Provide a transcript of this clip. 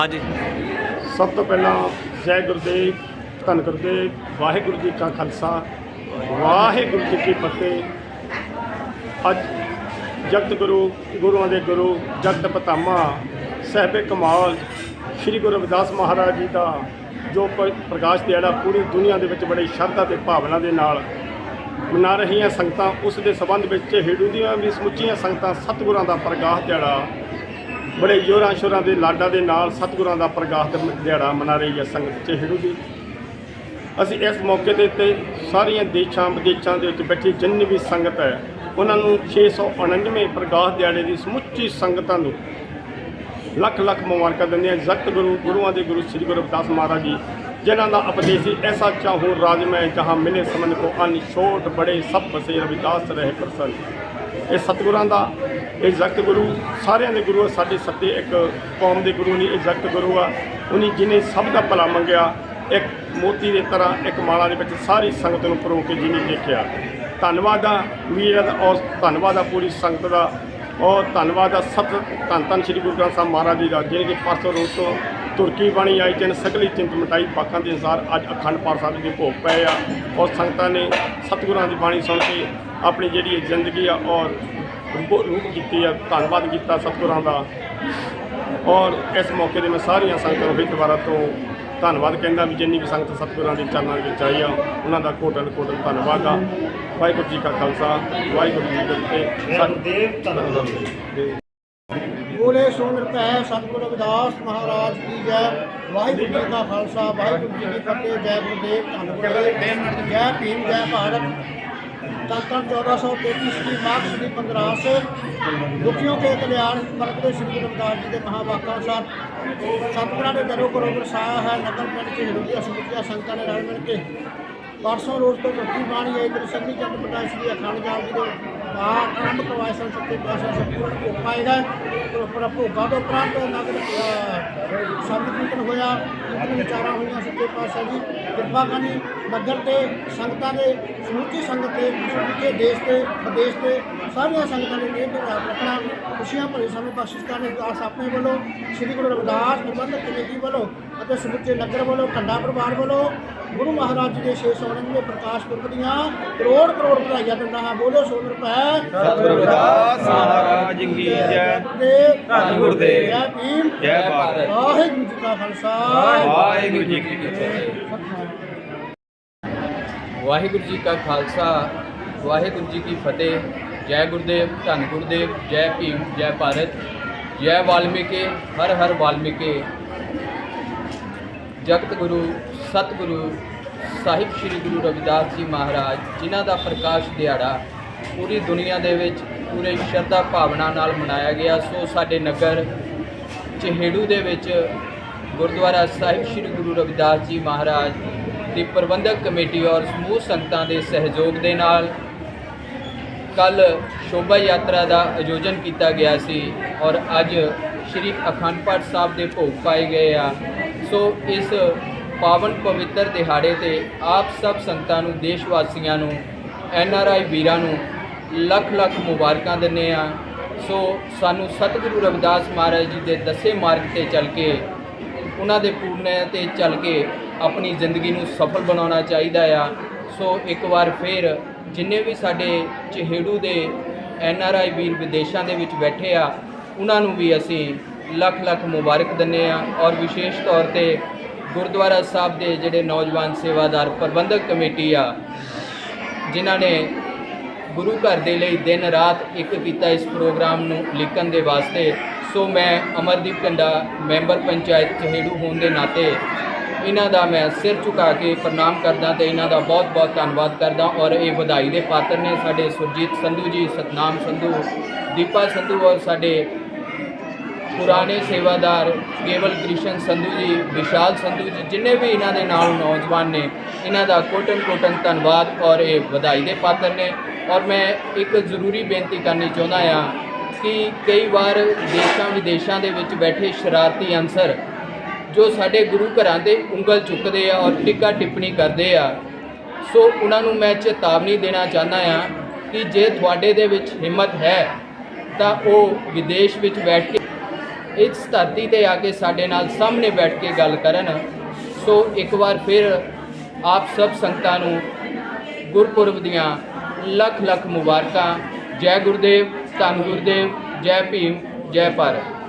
ਹਾਂਜੀ। ਸਭ ਤੋਂ ਪਹਿਲਾਂ ਜੈ ਗੁਰਦੇਵ, ਧੰਨ ਗੁਰਦੇਵ, ਵਾਹਿਗੁਰੂ ਜੀ ਕਾ ਖਾਲਸਾ, ਵਾਹਿਗੁਰੂ ਜੀ ਕੀ ਫਤਿਹ। ਅੱਜ ਜਗਤ ਗੁਰੂ, ਗੁਰੂਆਂ ਦੇ ਗੁਰੂ, ਜਗਤ ਪਤਾਮਾ, ਸਾਹਿਬੇ ਕਮਾਲ, ਸ੍ਰੀ ਗੁਰੂ ਰਵਿਦਾਸ ਮਹਾਰਾਜ ਜੀ ਦਾ ਜੋ ਪ੍ਰਕਾਸ਼ ਦਿਹਾੜਾ ਪੂਰੀ ਦੁਨੀਆ ਦੇ ਵਿੱਚ ਬੜੇ ਸ਼ਰਧਾ ਤੇ ਭਾਵਨਾ ਦੇ ਨਾਲ ਮਨਾ ਰਹੀਆਂ ਸੰਗਤਾਂ, ਉਸ ਦੇ ਸੰਬੰਧ ਵਿੱਚ ਹੇੜੂ ਦੀਆਂ ਵੀ ਸਮੁੱਚੀਆਂ ਸੰਗਤਾਂ ਸਤਿਗੁਰਾਂ ਦਾ ਪ੍ਰਕਾਸ਼ ਦਿਹਾੜਾ ਬੜੇ ਜੋਰਾਂ ਸ਼ੋਰਾਂ ਦੇ ਲਾਡਾਂ ਦੇ ਨਾਲ ਸਤਿਗੁਰਾਂ ਦਾ ਪ੍ਰਕਾਸ਼ ਦਿਹਾੜਾ ਮਨਾ ਰਹੀ ਹੈ ਸੰਗਤ ਚਿਹੜੂ ਦੀ। ਅਸੀਂ ਇਸ ਮੌਕੇ ਦੇ ਉੱਤੇ ਸਾਰੀਆਂ ਦੇਸ਼ਾਂ ਵਿਦੇਸ਼ਾਂ ਦੇ ਵਿੱਚ ਬੈਠੀ ਜਿੰਨੀ ਵੀ ਸੰਗਤ ਹੈ, ਉਹਨਾਂ ਨੂੰ 699 ਪ੍ਰਕਾਸ਼ ਦਿਹਾੜੇ ਦੀ ਸਮੁੱਚੀ ਸੰਗਤਾਂ ਨੂੰ ਲੱਖ ਲੱਖ ਮੁਬਾਰਕਾਂ ਦਿੰਦੇ ਹਾਂ। ਜਗਤ ਗੁਰੂ, ਗੁਰੂਆਂ ਦੇ ਗੁਰੂ ਸ੍ਰੀ ਗੁਰੂ ਰਵਿਦਾਸ ਮਹਾਰਾਜ ਜੀ, ਜਿਨ੍ਹਾਂ ਦਾ ਉਪਦੇਸ਼ ਸੀ ਐਸਾ ਚਾਹੂੰ ਰਾਜ ਮੈਂ ਜਹਾਂ ਮਿਲੇ ਸਮਨ ਕੋ ਅਨ ਛੋਟ ਬੜੇ ਸਭ ਬਸੇ ਰਵਿਦਾਸ ਰਹੇ ਪ੍ਰਸੰਨ। ਇਹ ਸਤਿਗੁਰਾਂ ਦਾ ਇਹ ਜਗਤ ਗੁਰੂ, ਸਾਰਿਆਂ ਦੇ ਗੁਰੂ ਆ, ਸਾਡੇ ਸੱਤੇ ਇੱਕ ਕੌਮ ਦੇ ਗੁਰੂ ਨਹੀਂ ਇਹ ਜਗਤ ਗੁਰੂ ਆ। ਉਹਨੇ ਜਿਹਨੇ ਸਭ ਦਾ ਭਲਾ ਮੰਗਿਆ, ਇੱਕ ਮੋਤੀ ਦੇ ਤਰ੍ਹਾਂ, ਇੱਕ ਮਾਲਾ ਦੇ ਵਿੱਚ ਸਾਰੀ ਸੰਗਤ ਨੂੰ ਪਰੋ ਕੇ ਜਿਹਨੇ ਦੇਖਿਆ। ਧੰਨਵਾਦ ਆ ਵੀਰ ਦਾ ਔਰ ਧੰਨਵਾਦ ਆ ਪੂਰੀ ਸੰਗਤ ਦਾ। ਔਰ ਧੰਨਵਾਦ ਆ ਸਤ ਧੰਨ ਧੰਨ ਸ੍ਰੀ ਗੁਰੂ ਗ੍ਰੰਥ ਸਾਹਿਬ ਮਹਾਰਾਜ ਜੀ ਦਾ ਜਿਹੜੇ ਕਿ ਪਰਸੋਂ ਰੋਜ਼ ਤੋਂ ਤੁਰਕੀ ਬਾਣੀ ਆਈ ਤਿੰਨ ਸਗਲੀ ਚਿੰਤ ਮਟਾਈ ਪਾਕਾਂ ਦੇ ਅਨੁਸਾਰ ਅੱਜ ਅਖੰਡ ਪਾਠ ਸਾਹਿਬ ਦੇ ਭੋਗ ਪਏ ਆ। ਔਰ ਸੰਗਤਾਂ ਨੇ ਸਤਿਗੁਰਾਂ ਦੀ ਬਾਣੀ ਸੁਣ ਕੇ ਆਪਣੀ ਜਿਹੜੀ ਜ਼ਿੰਦਗੀ ਆ ਔਰ ਰੂਪ ਕੀਤੀ ਆ, ਧੰਨਵਾਦ ਕੀਤਾ ਸਤਿਗੁਰਾਂ ਦਾ। ਔਰ ਇਸ ਮੌਕੇ ਤੇ ਮੈਂ ਸਾਰੀਆਂ ਸੰਗਤਾਂ ਨੂੰ ਫਿਰ ਦੁਬਾਰਾ ਤੋਂ ਧੰਨਵਾਦ ਕਹਿੰਦਾ ਵੀ ਜਿੰਨੀ ਵੀ ਸੰਗਤ ਸਤਿਗੁਰਾਂ ਦੇ ਚਰਨਾਂ ਦੇ ਵਿੱਚ ਆਈ ਆ, ਉਹਨਾਂ ਦਾ ਕੋਟਨ ਕੋਟਨ ਧੰਨਵਾਦ ਆ। ਵਾਹਿਗੁਰੂ ਜੀ ਕਾ ਖਾਲਸਾ, ਵਾਹਿਗੁਰੂ ਜੀ ਕੀ ਫਤਿਹ। ਗੁਰਦੇਵ ਧੰਨ ਬੋਲੇ ਸੋ ਨਿਰਭੈ ਸਤਿਗੁਰੂ ਰਵਿਦਾਸ ਮਹਾਰਾਜ ਕੀ ਜੈ। ਵਾਹਿਗੁਰੂ ਜੀ ਕਾ ਖਾਲਸਾ, ਵਾਹਿਗੁਰੂ ਜੀ ਕੀ ਫਤਿਹ, ਜੈ ਗੁਰਦੇਵ ਧੰਨ ਜੈ ਭੀਮ, ਜੈ ਭਾਰਤ। तन चौदह सौ तैतीस की मार्ग श्री पंद्रह दुखियों के कल्याण वर्ग के श्री रविदास जी के महावाका अनुसार सतगुरा ने दरों करो बरसाया है नगर पिंड के हिरुदिया सुमुखिया संतां ने रल मिल के परसों रोज तो प्रतिमान ये गुरु संघी चंद ਪਟਾ ਸ਼੍ਰੀ ਅਖੰਡ ਸਾਹਿਬ ਜੀ ਦੇ ਬਾਹਰ ਆਰੰਭ ਕਰਵਾਏ ਸਨ ਸੱਤੇ ਪਾਸ਼ਾ ਸੰਪੂਰਨ ਭੋਗ ਪਾਏ ਭੋਗਾਂ ਤੋਂ ਉਪਰੰਤ ਨਗਰ ਅਹ, ਸ਼ਬਦ ਕੀਰਤਨ ਹੋਇਆ। ਕੀਰਤਨ ਵਿਚਾਰਾਂ ਹੋਈਆਂ ਸੱਤੇ ਪਾਤਸ਼ਾਹ ਜੀ ਕਿਰਪਾ ਕਰਨੀ। ਨਗਰ ਤੇ ਸੰਗਤਾਂ ਦੇ ਸਮੁੱਚੀ ਸੰਗਤ ਤੇ ਸਮੁੱਚੇ ਦੇਸ਼ ਤੇ ਪ੍ਰਦੇਸ਼ ਤੇ ਸਾਰੀਆਂ ਸੰਗਤਾਂ ਨੇ ਇਹ ਰਾਤ ਰੱਖਣਾ ਖੁਸ਼ੀਆਂ ਭਰੇ ਸਮੇਂ ਬਖਸ਼ਿਸ਼ ਕਰਨ ਦੀ ਅਰਦਾਸ ਆਪਣੇ ਵੱਲੋਂ ਸ੍ਰੀ ਗੁਰੂ ਰਵਿਦਾਸ ਪ੍ਰਬੰਧਕ ਕਮੇਟੀ ਵੱਲੋਂ ਅਤੇ ਸਮੁੱਚੇ ਨਗਰ ਵੱਲੋਂ ਕੰਡਾ ਪਰਿਵਾਰ ਵੱਲੋਂ ਗੁਰੂ ਮਹਾਰਾਜ ਜੀ ਦੇ 699 ਪ੍ਰਕਾਸ਼ ਪੁਰਬ ਦੀਆਂ ਕਰੋੜ ਕਰੋੜ ਵਧਾਈਆਂ ਦਿੰਦਾ ਹਾਂ। ਬੋਲੋ ਸੋ ਰੁਪਏ ਸਤਿਗੁਰੂ ਰਵਿਦਾਸ ਮਹਾਰਾਜ ਕੀ ਜੈ। ਧੰਨ ਗੁਰਦੇਵ ਜੈ ਭੀਮ। ਜੈ ਭਾਰਤ। ਵਾਹਿਗੁਰੂ ਜੀ ਕਾ ਖਾਲਸਾ। ਵਾਹਿਗੁਰੂ ਜੀ ਕੀ ਫਤਿਹ। ਵਾਹਿਗੁਰੂ ਜੀ ਕਾ ਖਾਲਸਾ। ਵਾਹਿਗੁਰੂ ਜੀ ਕੀ ਫਤਿਹ। ਜੈ ਗੁਰਦੇਵ, ਧੰਨ ਗੁਰਦੇਵ, ਜੈ ਭੀਮ, ਜੈ ਭਾਰਤ, ਜੈ ਵਾਲਮੀਕੀ, ਹਰ ਹਰ ਵਾਲਮੀਕੀ। ਜਗਤ ਗੁਰੂ, ਸਤਿਗੁਰੂ, ਸਾਹਿਬ ਸ੍ਰੀ ਗੁਰੂ ਰਵਿਦਾਸ ਜੀ ਮਹਾਰਾਜ, ਜਿਨ੍ਹਾਂ ਦਾ ਪ੍ਰਕਾਸ਼ ਦਿਹਾੜਾ ਪੂਰੀ ਦੁਨੀਆ ਦੇ ਵਿੱਚ ਪੂਰੇ ਸ਼ਰਧਾ ਭਾਵਨਾ ਨਾਲ ਮਨਾਇਆ ਗਿਆ, ਸੋ ਸਾਡੇ ਨਗਰ ਚਹੇੜੂ ਦੇ ਵਿੱਚ ਗੁਰਦੁਆਰਾ ਸਾਹਿਬ ਸ੍ਰੀ ਗੁਰੂ ਰਵਿਦਾਸ ਜੀ ਮਹਾਰਾਜ ਦੀ ਪ੍ਰਬੰਧਕ ਕਮੇਟੀ ਔਰ ਸਮੂਹ ਸੰਗਤਾਂ ਦੇ ਸਹਿਯੋਗ ਦੇ ਨਾਲ ਕੱਲ ਸ਼ੋਭਾ ਯਾਤਰਾ ਦਾ ਆਯੋਜਨ ਕੀਤਾ ਗਿਆ ਸੀ ਔਰ ਅੱਜ ਸ਼੍ਰੀ ਅਖੰਡ ਪਾਠ ਸਾਹਿਬ ਦੇ ਭੋਗ ਪਾਏ ਗਏ ਆ। ਸੋ ਇਸ ਪਾਵਨ ਪਵਿੱਤਰ ਦਿਹਾੜੇ ਤੇ ਆਪ ਸਭ ਸੰਗਤਾਂ ਨੂੰ ਦੇਸ਼ ਵਾਸੀਆਂ ਨੂੰ, ਐਨ ਆਰ ਆਈ ਵੀਰਾਂ ਨੂੰ ਲੱਖ ਲੱਖ ਮੁਬਾਰਕਾਂ ਦਿੰਦੇ ਆ ਸੋ ਸਾਨੂੰ ਸਤਿਗੁਰੂ ਰਵਿਦਾਸ ਮਹਾਰਾਜ ਜੀ ਦੇ ਦੱਸੇ ਮਾਰਗ ਤੇ ਚੱਲ ਕੇ, ਉਹਨਾਂ ਦੇ ਪੂਰਨਿਆਂ ਤੇ ਚੱਲ ਕੇ ਆਪਣੀ ਜ਼ਿੰਦਗੀ ਨੂੰ ਸਫਲ ਬਣਾਉਣਾ ਚਾਹੀਦਾ ਆ। ਸੋ ਇੱਕ ਵਾਰ ਫਿਰ ਜਿੰਨੇ ਵੀ ਸਾਡੇ ਚਿਹੜੂ ਦੇ ਐਨ ਆਰ ਆਈ ਵੀਰ ਵਿਦੇਸ਼ਾਂ ਦੇ ਵਿੱਚ ਬੈਠੇ ਆ, ਉਹਨਾਂ ਨੂੰ ਵੀ ਅਸੀਂ ਲੱਖ ਲੱਖ ਮੁਬਾਰਕ ਦਿੰਦੇ ਆ ਔਰ ਵਿਸ਼ੇਸ਼ ਤੌਰ ਤੇ ਗੁਰਦੁਆਰਾ ਸਾਹਿਬ ਦੇ ਜਿਹੜੇ ਨੌਜਵਾਨ ਸੇਵਾਦਾਰ ਪ੍ਰਬੰਧਕ ਕਮੇਟੀ ਆ, ਜਿਨ੍ਹਾਂ ਨੇ ਗੁਰੂ ਘਰ ਦੇ ਲਈ ਦਿਨ ਰਾਤ ਇੱਕ ਕੀਤਾ ਇਸ ਪ੍ਰੋਗਰਾਮ ਨੂੰ ਲਿਖਣ ਦੇ ਵਾਸਤੇ, ਸੋ ਮੈਂ ਅਮਰਦੀਪ ਕੰਡਾ ਮੈਂਬਰ ਪੰਚਾਇਤ ਚਹੇੜੂ ਹੋਣ ਦੇ ਨਾਤੇ ਇਹਨਾਂ ਦਾ ਮੈਂ ਸਿਰ ਝੁਕਾ ਕੇ ਪ੍ਰਣਾਮ ਕਰਦਾ ਤੇ ਇਹਨਾਂ ਦਾ ਬਹੁਤ-ਬਹੁਤ ਧੰਨਵਾਦ ਕਰਦਾ ਔਰ ਇਹ ਵਧਾਈ ਦੇ ਪਾਤਰ ਨੇ ਸਾਡੇ ਸੁਰਜੀਤ ਸੰਧੂ ਜੀ, ਸਤਨਾਮ ਸੰਧੂ, ਦੀਪਾ ਸੰਧੂ ਔਰ ਸਾਡੇ ਪੁਰਾਣੇ ਸੇਵਾਦਾਰ ਕੇਵਲ ਕ੍ਰਿਸ਼ਨ ਸੰਧੂ ਜੀ, ਵਿਸ਼ਾਲ ਸੰਧੂ ਜੀ, ਜਿੰਨੇ ਵੀ ਇਹਨਾਂ ਦੇ ਨਾਲ ਨੌਜਵਾਨ ਨੇ, ਇਹਨਾਂ ਦਾ ਕੋਟਨ ਕੋਟਨ ਧੰਨਵਾਦ ਔਰ ਇਹ ਵਧਾਈ ਦੇ ਪਾਤਰ ਨੇ। ਔਰ ਮੈਂ ਇੱਕ ਜ਼ਰੂਰੀ ਬੇਨਤੀ ਕਰਨੀ ਚਾਹੁੰਦਾ ਆ ਕਿ ਕਈ ਵਾਰ ਦੇਸ਼ਾਂ ਵਿਦੇਸ਼ਾਂ ਦੇ ਵਿੱਚ ਬੈਠੇ ਸ਼ਰਾਰਤੀ ਅਨਸਰ ਜੋ ਸਾਡੇ ਗੁਰੂ ਘਰਾਂ ਦੇ ਉਂਗਲ ਚੁੱਕਦੇ ਆ ਔਰ ਟਿੱਕਾ ਟਿੱਪਣੀ ਕਰਦੇ ਆ, ਸੋ ਉਹਨਾਂ ਨੂੰ ਮੈਂ ਚੇਤਾਵਨੀ ਦੇਣਾ ਚਾਹੁੰਦਾ ਆ ਕਿ ਜੇ ਤੁਹਾਡੇ ਦੇ ਵਿੱਚ ਹਿੰਮਤ ਹੈ, ਤਾਂ ਉਹ ਵਿਦੇਸ਼ ਵਿੱਚ ਬੈਠ ਕੇ ਇਸ ਧਰਤੀ ਤੇ ਆ ਕੇ ਸਾਡੇ ਨਾਲ ਸਾਹਮਣੇ ਬੈਠ ਕੇ ਗੱਲ ਕਰਨ। ਸੋ ਇੱਕ ਵਾਰ ਫਿਰ ਆਪ ਸਭ ਸੰਗਤਾਂ ਨੂੰ ਗੁਰਪੁਰਬ ਦੀਆਂ ਲੱਖ ਲੱਖ ਮੁਬਾਰਕਾਂ। ਜੈ ਗੁਰਦੇਵ, ਧੰਨ ਗੁਰਦੇਵ, ਜੈ ਭੀਮ, ਜੈ ਭਾਰਤ।